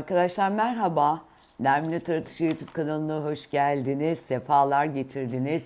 Arkadaşlar merhaba. Nermin Taratışı YouTube kanalına hoş geldiniz. Sefalar getirdiniz.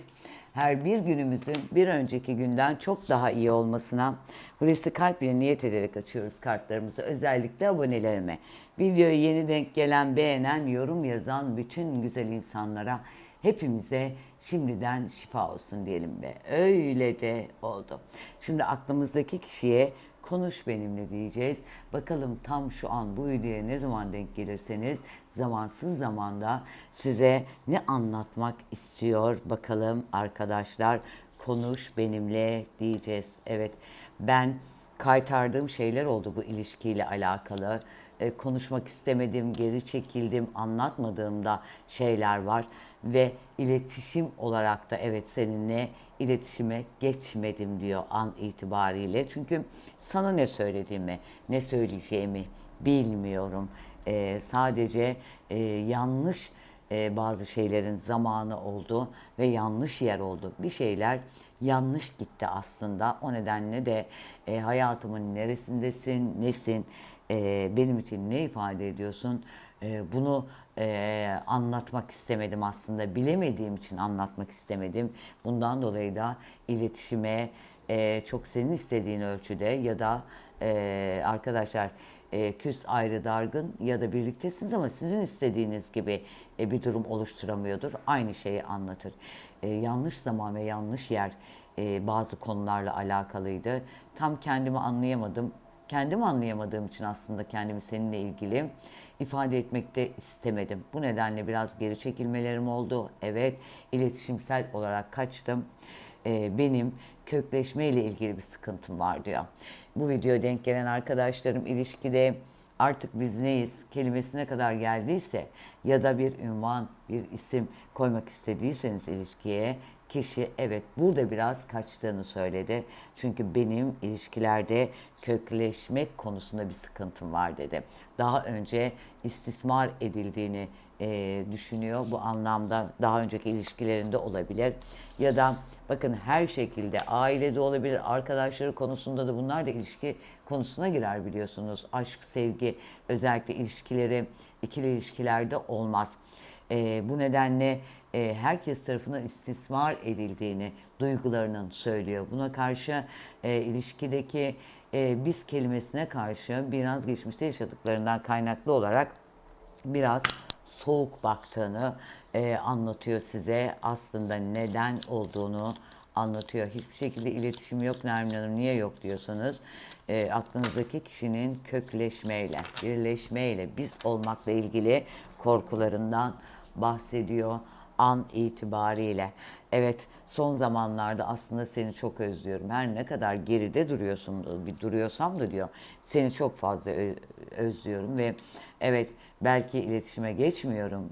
Her bir günümüzün bir önceki günden çok daha iyi olmasına Hulusi Kalp ile niyet ederek açıyoruz kartlarımızı. Özellikle abonelerime. Videoyu yeni denk gelen, beğenen, yorum yazan bütün güzel insanlara hepimize şimdiden şifa olsun diyelim be. Öyle de oldu. Şimdi aklımızdaki kişiye konuş benimle diyeceğiz. Bakalım tam şu an bu videoya ne zaman denk gelirseniz zamansız zamanda size ne anlatmak istiyor bakalım arkadaşlar. Konuş benimle diyeceğiz. Evet ben kaytardığım şeyler oldu bu ilişkiyle alakalı. E, konuşmak istemedim, geri çekildim, anlatmadığımda şeyler var ve iletişim olarak da evet seninle iletişime geçmedim diyor an itibariyle. Çünkü sana ne söylediğimi, ne söyleyeceğimi bilmiyorum. E, sadece e, yanlış e, bazı şeylerin zamanı oldu ve yanlış yer oldu. Bir şeyler yanlış gitti aslında. O nedenle de e, hayatımın neresindesin, nesin, e, benim için ne ifade ediyorsun? E, bunu e, anlatmak istemedim aslında. Bilemediğim için anlatmak istemedim. Bundan dolayı da iletişime e, çok senin istediğin ölçüde ya da e, arkadaşlar e, küs ayrı dargın ya da birliktesiniz ama sizin istediğiniz gibi e, bir durum oluşturamıyordur. Aynı şeyi anlatır. E, yanlış zaman ve yanlış yer e, bazı konularla alakalıydı. Tam kendimi anlayamadım. Kendimi anlayamadığım için aslında kendimi seninle ilgili ifade etmek de istemedim. Bu nedenle biraz geri çekilmelerim oldu. Evet, iletişimsel olarak kaçtım. Ee, benim kökleşme ile ilgili bir sıkıntım var diyor. Bu videoya denk gelen arkadaşlarım ilişkide artık biz neyiz kelimesine kadar geldiyse ya da bir ünvan, bir isim koymak istediyseniz ilişkiye kişi evet burada biraz kaçtığını söyledi. Çünkü benim ilişkilerde kökleşmek konusunda bir sıkıntım var dedi. Daha önce istismar edildiğini e, düşünüyor. Bu anlamda daha önceki ilişkilerinde olabilir. Ya da bakın her şekilde ailede olabilir, arkadaşları konusunda da bunlar da ilişki konusuna girer biliyorsunuz. Aşk, sevgi, özellikle ilişkileri, ikili ilişkilerde olmaz. E, bu nedenle e, herkes tarafından istismar edildiğini duygularının söylüyor. Buna karşı e, ilişkideki e, biz kelimesine karşı biraz geçmişte yaşadıklarından kaynaklı olarak biraz soğuk baktığını e, anlatıyor size. Aslında neden olduğunu anlatıyor. Hiçbir şekilde iletişim yok Nermin Hanım. Niye yok diyorsanız e, aklınızdaki kişinin kökleşmeyle, birleşmeyle, biz olmakla ilgili korkularından bahsediyor an itibariyle. Evet son zamanlarda aslında seni çok özlüyorum. Her ne kadar geride duruyorsun, bir duruyorsam da diyor seni çok fazla özlüyorum ve evet belki iletişime geçmiyorum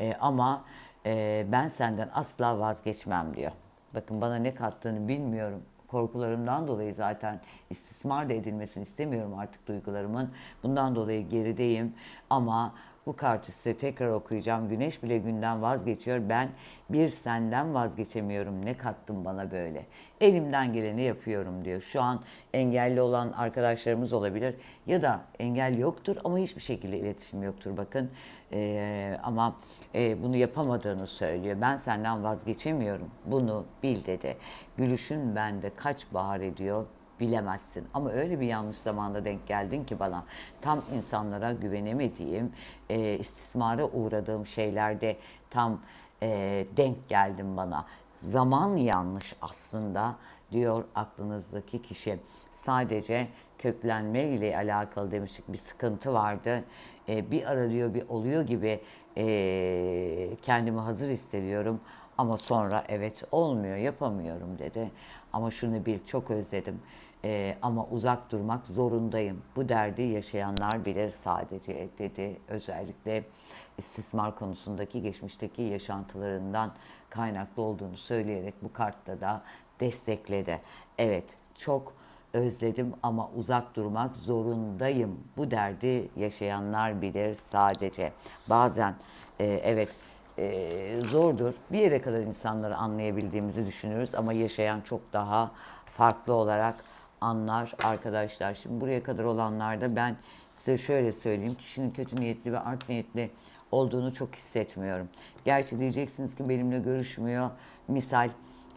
e, ama e, ben senden asla vazgeçmem diyor. Bakın bana ne kattığını bilmiyorum. Korkularımdan dolayı zaten istismar da edilmesini istemiyorum artık duygularımın. Bundan dolayı gerideyim ama bu kartı size tekrar okuyacağım. Güneş bile günden vazgeçiyor. Ben bir senden vazgeçemiyorum. Ne kattın bana böyle? Elimden geleni yapıyorum diyor. Şu an engelli olan arkadaşlarımız olabilir. Ya da engel yoktur ama hiçbir şekilde iletişim yoktur. Bakın ee, ama e, bunu yapamadığını söylüyor. Ben senden vazgeçemiyorum. Bunu bil dedi. Gülüşün bende kaç bahar ediyor bilemezsin. Ama öyle bir yanlış zamanda denk geldin ki bana. Tam insanlara güvenemediğim, e, istismara uğradığım şeylerde tam e, denk geldin bana. Zaman yanlış aslında diyor aklınızdaki kişi. Sadece köklenme ile alakalı demiştik bir sıkıntı vardı. E, bir ara diyor bir oluyor gibi e, kendimi hazır hissediyorum. Ama sonra evet olmuyor yapamıyorum dedi. Ama şunu bil çok özledim. Ee, ama uzak durmak zorundayım. Bu derdi yaşayanlar bilir sadece dedi. Özellikle istismar konusundaki geçmişteki yaşantılarından kaynaklı olduğunu söyleyerek bu kartta da destekledi. Evet çok özledim ama uzak durmak zorundayım. Bu derdi yaşayanlar bilir sadece. Bazen e, evet e, zordur. Bir yere kadar insanları anlayabildiğimizi düşünürüz ama yaşayan çok daha farklı olarak anlar arkadaşlar. Şimdi buraya kadar olanlarda ben size şöyle söyleyeyim. Kişinin kötü niyetli ve art niyetli olduğunu çok hissetmiyorum. Gerçi diyeceksiniz ki benimle görüşmüyor. Misal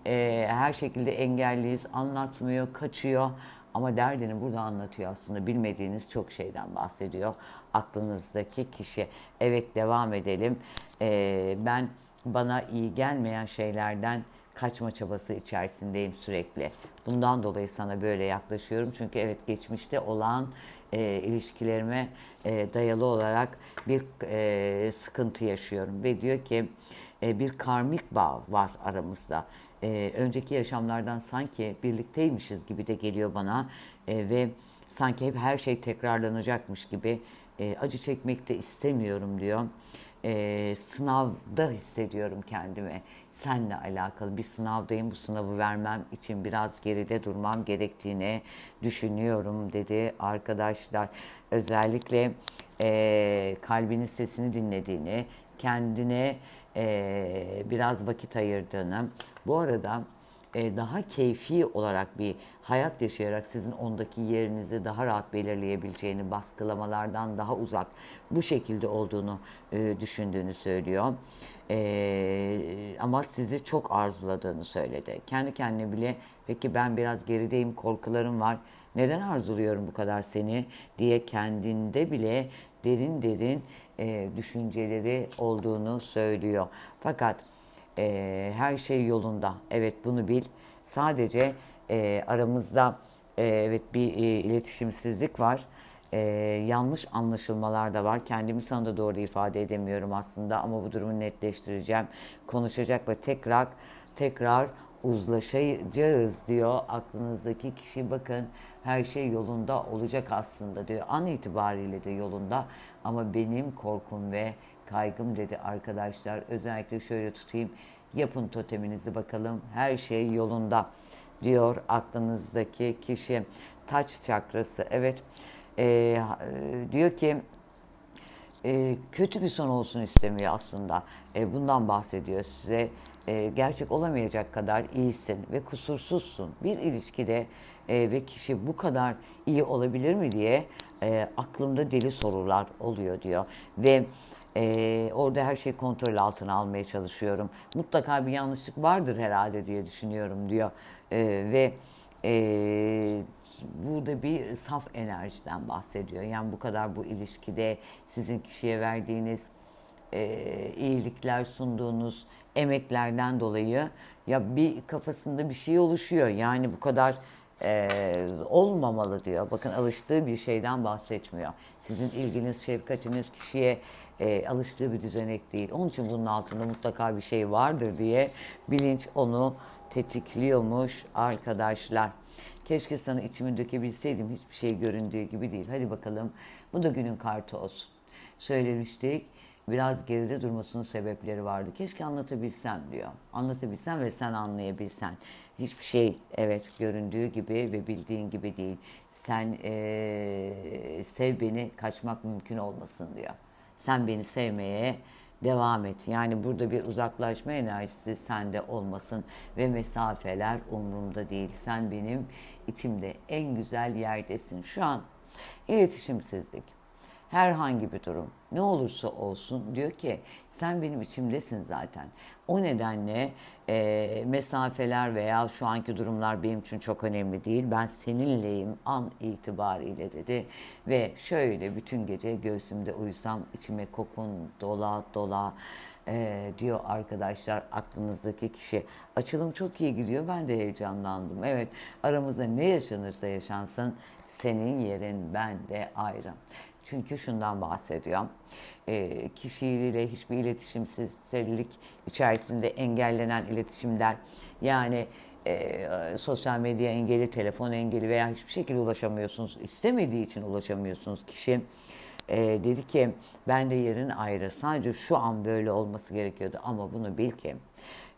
e, her şekilde engelliyiz, anlatmıyor, kaçıyor. Ama derdini burada anlatıyor aslında. Bilmediğiniz çok şeyden bahsediyor. Aklınızdaki kişi. Evet devam edelim. E, ben bana iyi gelmeyen şeylerden kaçma çabası içerisindeyim sürekli. Bundan dolayı sana böyle yaklaşıyorum. Çünkü evet geçmişte olan e, ilişkilerime e, dayalı olarak bir e, sıkıntı yaşıyorum. Ve diyor ki e, bir karmik bağ var aramızda. E, önceki yaşamlardan sanki birlikteymişiz gibi de geliyor bana. E, ve sanki hep her şey tekrarlanacakmış gibi e, acı çekmek de istemiyorum diyor e, sınavda hissediyorum kendimi. Senle alakalı bir sınavdayım. Bu sınavı vermem için biraz geride durmam gerektiğini düşünüyorum dedi arkadaşlar. Özellikle e, kalbinin sesini dinlediğini, kendine e, biraz vakit ayırdığını. Bu arada daha keyfi olarak bir hayat yaşayarak sizin ondaki yerinizi daha rahat belirleyebileceğini, baskılamalardan daha uzak bu şekilde olduğunu e, düşündüğünü söylüyor. E, ama sizi çok arzuladığını söyledi. Kendi kendine bile peki ben biraz gerideyim, korkularım var. Neden arzuluyorum bu kadar seni diye kendinde bile derin derin e, düşünceleri olduğunu söylüyor. Fakat e, her şey yolunda. Evet bunu bil. Sadece e, aramızda e, evet bir e, iletişimsizlik var. E, yanlış anlaşılmalar da var. Kendimi sana da doğru ifade edemiyorum aslında ama bu durumu netleştireceğim. Konuşacak ve tekrar tekrar uzlaşacağız diyor aklınızdaki kişi bakın her şey yolunda olacak aslında diyor. An itibariyle de yolunda ama benim korkum ve kaygım dedi arkadaşlar. Özellikle şöyle tutayım. Yapın toteminizi bakalım. Her şey yolunda diyor aklınızdaki kişi. Taç çakrası. Evet. Ee, diyor ki e, kötü bir son olsun istemiyor aslında. E, bundan bahsediyor size. E, gerçek olamayacak kadar iyisin ve kusursuzsun. Bir ilişkide e, ve kişi bu kadar iyi olabilir mi diye e, aklımda deli sorular oluyor diyor. Ve ee, orada her şeyi kontrol altına almaya çalışıyorum. Mutlaka bir yanlışlık vardır herhalde diye düşünüyorum diyor. Ee, ve e, burada bir saf enerjiden bahsediyor. Yani bu kadar bu ilişkide sizin kişiye verdiğiniz e, iyilikler sunduğunuz emeklerden dolayı ya bir kafasında bir şey oluşuyor. Yani bu kadar e, olmamalı diyor. Bakın alıştığı bir şeyden bahsetmiyor. Sizin ilginiz, şefkatiniz kişiye e, alıştığı bir düzenek değil. Onun için bunun altında mutlaka bir şey vardır diye bilinç onu tetikliyormuş arkadaşlar. Keşke sana içimi dökebilseydim. Hiçbir şey göründüğü gibi değil. Hadi bakalım. Bu da günün kartı olsun. Söylemiştik. Biraz geride durmasının sebepleri vardı. Keşke anlatabilsem diyor. Anlatabilsem ve sen anlayabilsen. Hiçbir şey evet göründüğü gibi ve bildiğin gibi değil. Sen ee, sev beni kaçmak mümkün olmasın diyor. Sen beni sevmeye devam et. Yani burada bir uzaklaşma enerjisi sende olmasın ve mesafeler umurumda değil. Sen benim içimde en güzel yerdesin. Şu an iletişimsizlik, herhangi bir durum ne olursa olsun diyor ki sen benim içimdesin zaten. O nedenle e, mesafeler veya şu anki durumlar benim için çok önemli değil. Ben seninleyim an itibariyle dedi. Ve şöyle bütün gece göğsümde uyusam içime kokun dola dola e, diyor arkadaşlar aklınızdaki kişi. Açılım çok iyi gidiyor. Ben de heyecanlandım. Evet aramızda ne yaşanırsa yaşansın senin yerin bende ayrı. Çünkü şundan bahsediyor. E, kişiyle hiçbir iletişimsizlik içerisinde engellenen iletişimler yani e, sosyal medya engeli, telefon engeli veya hiçbir şekilde ulaşamıyorsunuz. istemediği için ulaşamıyorsunuz kişi. E, dedi ki ben de yerin ayrı. Sadece şu an böyle olması gerekiyordu ama bunu bil ki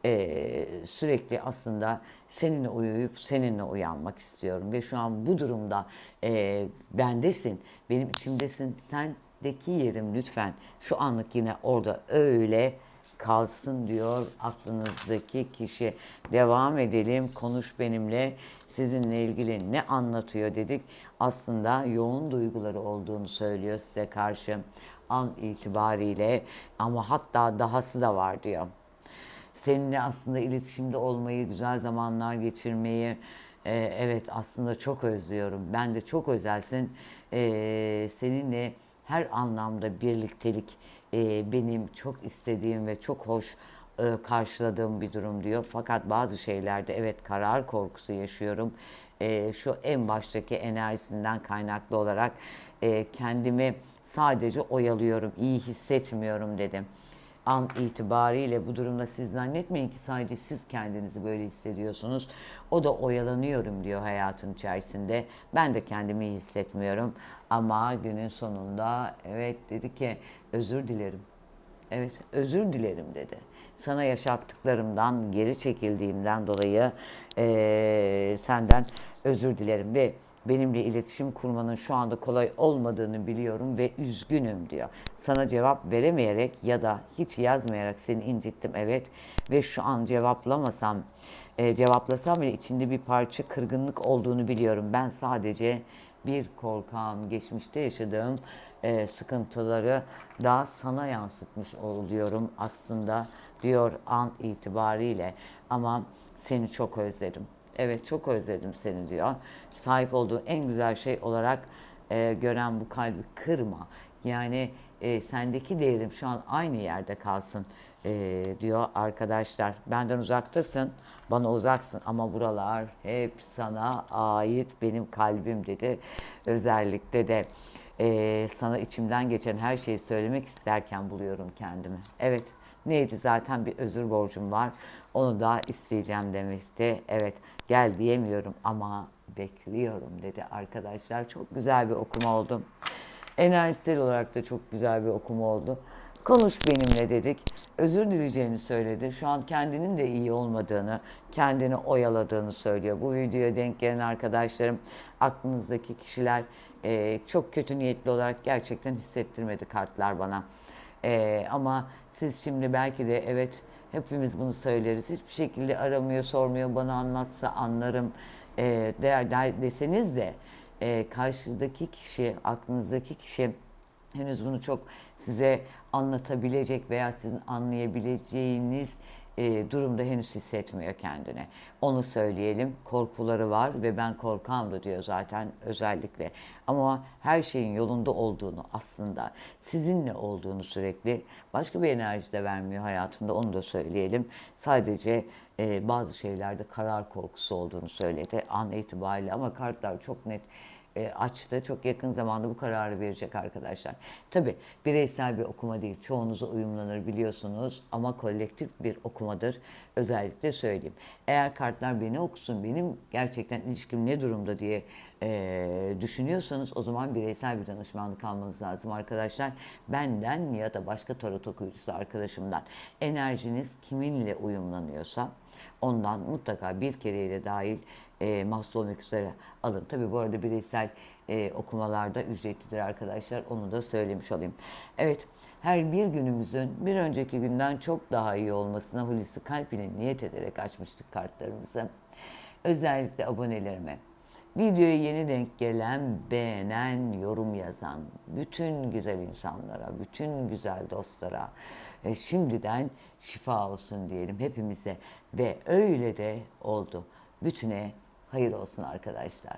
e, sürekli aslında seninle uyuyup seninle uyanmak istiyorum ve şu an bu durumda e, bendesin, benim içimdesin, sendeki yerim lütfen şu anlık yine orada öyle kalsın diyor aklınızdaki kişi. Devam edelim. Konuş benimle. Sizinle ilgili ne anlatıyor dedik. Aslında yoğun duyguları olduğunu söylüyor size karşı an itibariyle ama hatta dahası da var diyor seninle aslında iletişimde olmayı, güzel zamanlar geçirmeyi e, evet aslında çok özlüyorum. Ben de çok özelsin. E, seninle her anlamda birliktelik e, benim çok istediğim ve çok hoş e, karşıladığım bir durum diyor. Fakat bazı şeylerde evet karar korkusu yaşıyorum. E, şu en baştaki enerjisinden kaynaklı olarak e, kendimi sadece oyalıyorum, iyi hissetmiyorum dedim an itibariyle bu durumda siz zannetmeyin ki sadece siz kendinizi böyle hissediyorsunuz. O da oyalanıyorum diyor hayatın içerisinde. Ben de kendimi hissetmiyorum. Ama günün sonunda evet dedi ki özür dilerim. Evet özür dilerim dedi. Sana yaşattıklarımdan, geri çekildiğimden dolayı eee, senden özür dilerim ve benimle iletişim kurmanın şu anda kolay olmadığını biliyorum ve üzgünüm diyor. Sana cevap veremeyerek ya da hiç yazmayarak seni incittim evet ve şu an cevaplamasam e, cevaplasam bile içinde bir parça kırgınlık olduğunu biliyorum. Ben sadece bir korkağım geçmişte yaşadığım e, sıkıntıları da sana yansıtmış oluyorum aslında diyor an itibariyle ama seni çok özledim. Evet çok özledim seni diyor. Sahip olduğu en güzel şey olarak e, gören bu kalbi kırma. Yani e, sendeki değerim şu an aynı yerde kalsın e, diyor arkadaşlar. Benden uzaktasın, bana uzaksın ama buralar hep sana ait benim kalbim dedi. Özellikle de e, sana içimden geçen her şeyi söylemek isterken buluyorum kendimi. Evet neydi zaten bir özür borcum var. Onu da isteyeceğim demişti. Evet gel diyemiyorum ama bekliyorum dedi arkadaşlar. Çok güzel bir okuma oldu. Enerjisel olarak da çok güzel bir okuma oldu. Konuş benimle dedik. Özür dileyeceğini söyledi. Şu an kendinin de iyi olmadığını, kendini oyaladığını söylüyor. Bu videoya denk gelen arkadaşlarım, aklınızdaki kişiler e, çok kötü niyetli olarak gerçekten hissettirmedi kartlar bana. E, ama siz şimdi belki de evet hepimiz bunu söyleriz. Hiçbir şekilde aramıyor, sormuyor, bana anlatsa anlarım e, değer, değer deseniz de e, karşıdaki kişi, aklınızdaki kişi henüz bunu çok size anlatabilecek veya sizin anlayabileceğiniz e, durumda henüz hissetmiyor kendini. Onu söyleyelim. Korkuları var ve ben korkam da diyor zaten özellikle. Ama her şeyin yolunda olduğunu aslında sizinle olduğunu sürekli başka bir enerji de vermiyor hayatında onu da söyleyelim. Sadece e, bazı şeylerde karar korkusu olduğunu söyledi an itibariyle ama kartlar çok net e, açtı. Çok yakın zamanda bu kararı verecek arkadaşlar. Tabi bireysel bir okuma değil. Çoğunuza uyumlanır biliyorsunuz ama kolektif bir okumadır. Özellikle söyleyeyim. Eğer kartlar beni okusun, benim gerçekten ilişkim ne durumda diye e, düşünüyorsanız o zaman bireysel bir danışmanlık almanız lazım arkadaşlar. Benden ya da başka tarot okuyucusu arkadaşımdan enerjiniz kiminle uyumlanıyorsa ondan mutlaka bir kereyle dahil e, mahsus olmak üzere alın. Tabi bu arada bireysel e, okumalarda ücretlidir arkadaşlar. Onu da söylemiş olayım. Evet her bir günümüzün bir önceki günden çok daha iyi olmasına Hulusi Kalp ile niyet ederek açmıştık kartlarımızı. Özellikle abonelerime, videoya yeni denk gelen, beğenen, yorum yazan bütün güzel insanlara, bütün güzel dostlara e, şimdiden şifa olsun diyelim hepimize ve öyle de oldu. Bütüne hayır olsun arkadaşlar.